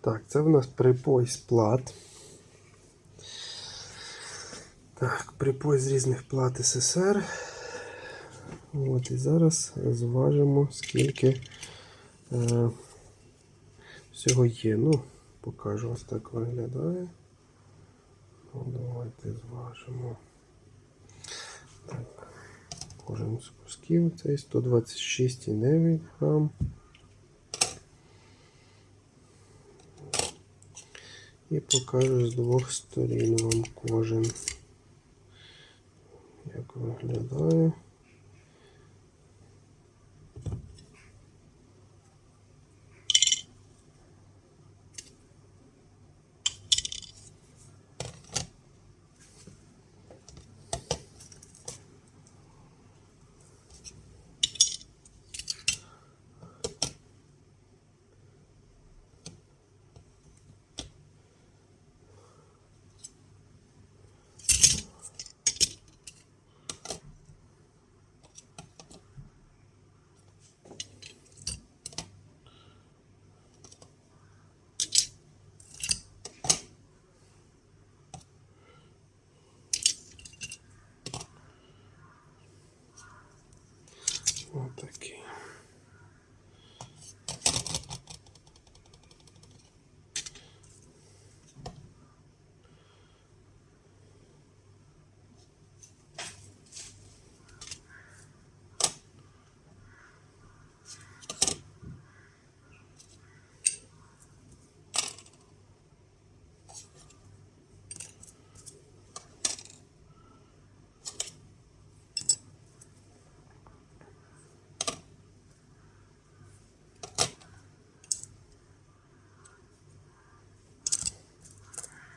Так, це в нас припой з плат. Так, припой з різних плат СССР. От, і зараз зважимо, скільки е, всього є. Ну, покажу, ось так виглядає. Ну, давайте зважимо. Так, кожен з кусків цей 126,9 грам. І покажу з двох сторін вам кожен. Як виглядає. Отакий.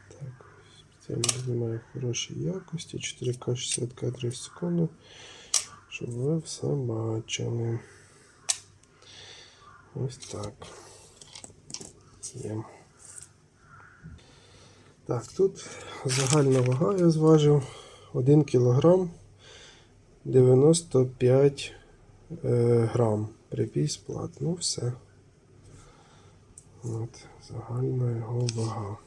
Так, спеціально знімаю хорошій якості, 4К 60 кадрів в секунду, щоб ви все бачили. Ось так. Є. Так, тут загальна вага я зважив 1 кг 95 е, грам. Припій сплат. Ну все. От, загальна його вага.